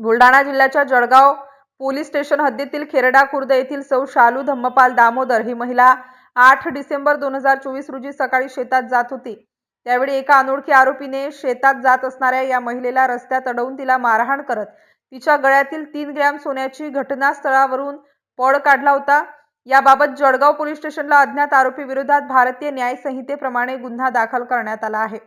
बुलढाणा जिल्ह्याच्या Jalgaon police station हद्दीतील खेरडा खुर्द येथील सौ शालू धम्मपाल दामोदर ही महिला आठ डिसेंबर दोन हजार चोवीस रोजी सकाळी शेतात जात होती. त्यावेळी एका अनोळखी आरोपीने शेतात जात असणाऱ्या या महिलेला रस्त्यात अडवून तिला मारहाण करत तिच्या गळ्यातील तीन ग्रॅम सोन्याची घटनास्थळावरून पळ काढला होता. याबाबत जळगाव पोलीस स्टेशनला अज्ञात आरोपी विरोधात भारतीय न्याय संहितेप्रमाणे गुन्हा दाखल करण्यात आला आहे.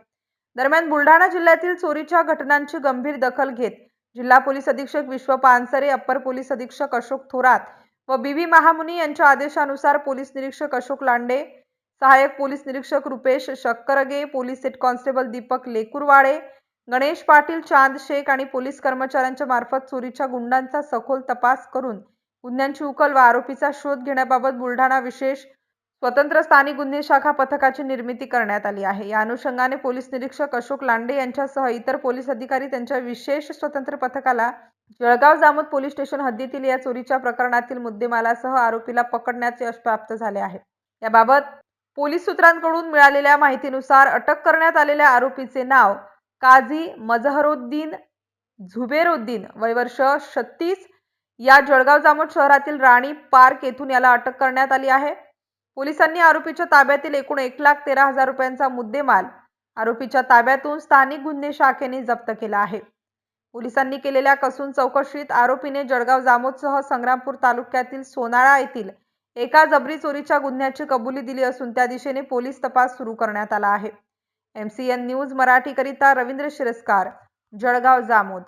दरम्यान बुलढाणा जिल्ह्यातील चोरीच्या घटनांची गंभीर दखल घेत जिल्हा पोलीस अधीक्षक विश्व पानसरे अप्पर पोलीस अधीक्षक अशोक थोरात व बी व्ही महामुनी यांच्या आदेशानुसार पोलीस निरीक्षक अशोक लांडे सहाय्यक पोलीस निरीक्षक Rupesh Shakkarge police head constable Deepak Lekurwade Ganesh Patil Chand Shaikh आणि पोलीस कर्मचाऱ्यांच्या मार्फत चोरीच्या गुंडांचा सखोल तपास करून गुन्ह्यांची उकल व आरोपीचा शोध घेण्याबाबत बुलढाणा विशेष स्वतंत्र स्थानिक गुन्हे शाखा पथकाची निर्मिती करण्यात आली आहे. या अनुषंगाने पोलीस निरीक्षक अशोक लांडे यांच्यासह इतर पोलीस अधिकारी त्यांच्या विशेष स्वतंत्र पथकाला जळगाव जामोद पोलीस स्टेशन हद्दीतील या चोरीच्या प्रकरणातील मुद्देमालासह आरोपीला पकडण्याचे यश प्राप्त झाले आहे. याबाबत पोलीस सूत्रांकडून मिळालेल्या माहितीनुसार अटक करण्यात आलेल्या आरोपीचे नाव काझी मजहरुद्दीन झुबेरुद्दीन वयवर्ष छत्तीस या जळगाव जामोद शहरातील राणी पार्क येथून याला अटक करण्यात आली आहे. पोलिसांनी आरोपीच्या ताब्यातील एकूण एक लाख तेरा हजार रुपयांचा मुद्देमाल आरोपीच्या ताब्यातून स्थानिक गुन्हे शाखेने जप्त केला आहे. पोलिसांनी केलेल्या कसून चौकशीत आरोपीने जळगाव जामोदसह संग्रामपूर तालुक्यातील सोनाळा येथील एका जबरी चोरीच्या गुन्ह्याची कबुली दिली असून त्या दिशेने पोलीस तपास सुरू करण्यात आला आहे. एम सी एन न्यूज मराठीकरिता रवींद्र शिरस्कार जळगाव जामोद.